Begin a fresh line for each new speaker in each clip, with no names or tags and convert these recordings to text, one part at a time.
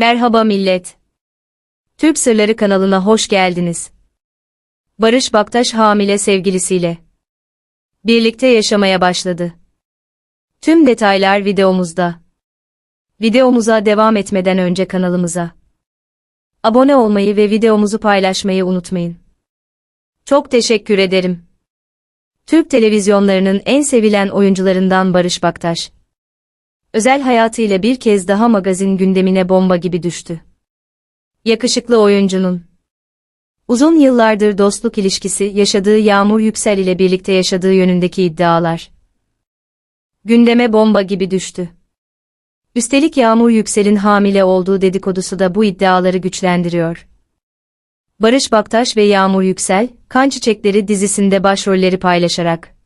Merhaba millet. Türk Sırları kanalına hoş geldiniz. Barış Baktaş hamile sevgilisiyle birlikte yaşamaya başladı. Tüm detaylar videomuzda. Videomuza devam etmeden önce kanalımıza abone olmayı ve videomuzu paylaşmayı unutmayın. Çok teşekkür ederim. Türk televizyonlarının en sevilen oyuncularından Barış Baktaş. Özel hayatıyla bir kez daha magazin gündemine bomba gibi düştü. Yakışıklı oyuncunun uzun yıllardır dostluk ilişkisi yaşadığı Yağmur Yüksel ile birlikte yaşadığı yönündeki iddialar gündeme bomba gibi düştü. Üstelik Yağmur Yüksel'in hamile olduğu dedikodusu da bu iddiaları güçlendiriyor. Barış Baktaş ve Yağmur Yüksel, Kan Çiçekleri dizisinde başrolleri paylaşarak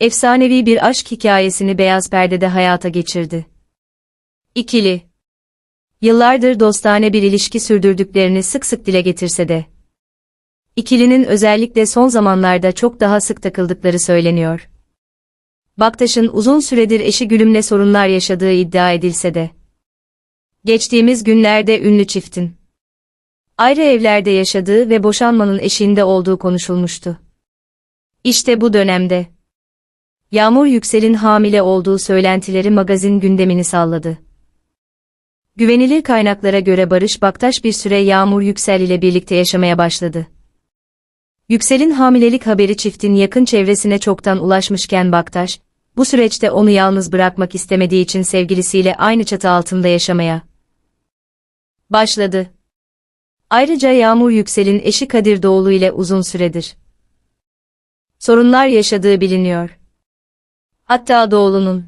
efsanevi bir aşk hikayesini beyaz perdede hayata geçirdi. İkili Yıllardır dostane bir ilişki sürdürdüklerini sık sık dile getirse de ikilinin özellikle son zamanlarda çok daha sık takıldıkları söyleniyor. Baktaş'ın uzun süredir eşi Gülüm'le sorunlar yaşadığı iddia edilse de geçtiğimiz günlerde ünlü çiftin ayrı evlerde yaşadığı ve boşanmanın eşiğinde olduğu konuşulmuştu. İşte bu dönemde Yağmur Yüksel'in hamile olduğu söylentileri magazin gündemini salladı. Güvenilir kaynaklara göre Barış Baktaş bir süre Yağmur Yüksel ile birlikte yaşamaya başladı. Yüksel'in hamilelik haberi çiftin yakın çevresine çoktan ulaşmışken Baktaş, bu süreçte onu yalnız bırakmak istemediği için sevgilisiyle aynı çatı altında yaşamaya başladı. Ayrıca Yağmur Yüksel'in eşi Kadir Doğulu ile uzun süredir sorunlar yaşadığı biliniyor. Hatta Doğulu'nun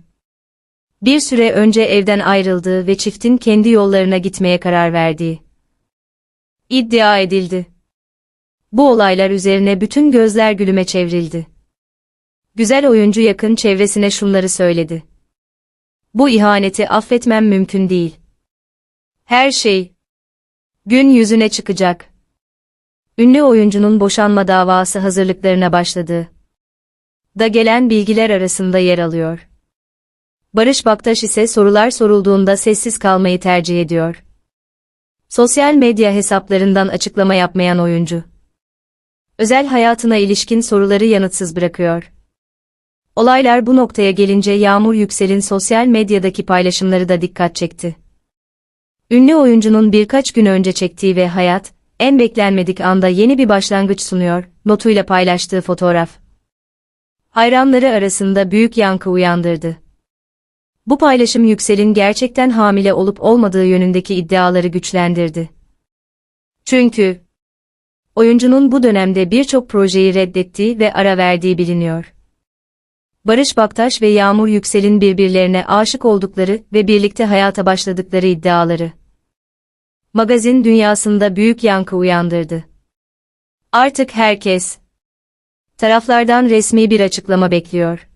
bir süre önce evden ayrıldığı ve çiftin kendi yollarına gitmeye karar verdiği iddia edildi. Bu olaylar üzerine bütün gözler gülüme çevrildi. Güzel oyuncu yakın çevresine şunları söyledi. Bu ihaneti affetmem mümkün değil. Her şey gün yüzüne çıkacak. Ünlü oyuncunun boşanma davası hazırlıklarına başladığı da gelen bilgiler arasında yer alıyor. Barış Baktaş ise sorular sorulduğunda sessiz kalmayı tercih ediyor. Sosyal medya hesaplarından açıklama yapmayan oyuncu. Özel hayatına ilişkin soruları yanıtsız bırakıyor. Olaylar bu noktaya gelince Yağmur Yüksel'in sosyal medyadaki paylaşımları da dikkat çekti. Ünlü oyuncunun birkaç gün önce çektiği ve hayat, en beklenmedik anda yeni bir başlangıç sunuyor, notuyla paylaştığı fotoğraf. Hayranları arasında büyük yankı uyandırdı. Bu paylaşım Yüksel'in gerçekten hamile olup olmadığı yönündeki iddiaları güçlendirdi. Çünkü oyuncunun bu dönemde birçok projeyi reddettiği ve ara verdiği biliniyor. Barış Baktaş ve Yağmur Yüksel'in birbirlerine aşık oldukları ve birlikte hayata başladıkları iddiaları. Magazin dünyasında büyük yankı uyandırdı. Artık herkes taraflardan resmi bir açıklama bekliyor.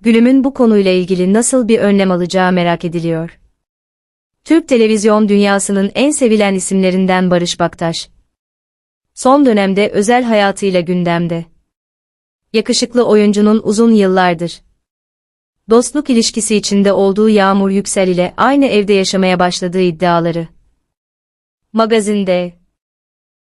Gülüm'ün bu konuyla ilgili nasıl bir önlem alacağı merak ediliyor. Türk televizyon dünyasının en sevilen isimlerinden Barış Baktaş. Son dönemde özel hayatıyla gündemde. Yakışıklı oyuncunun uzun yıllardır dostluk ilişkisi içinde olduğu Yağmur Yüksel ile aynı evde yaşamaya başladığı iddiaları magazinde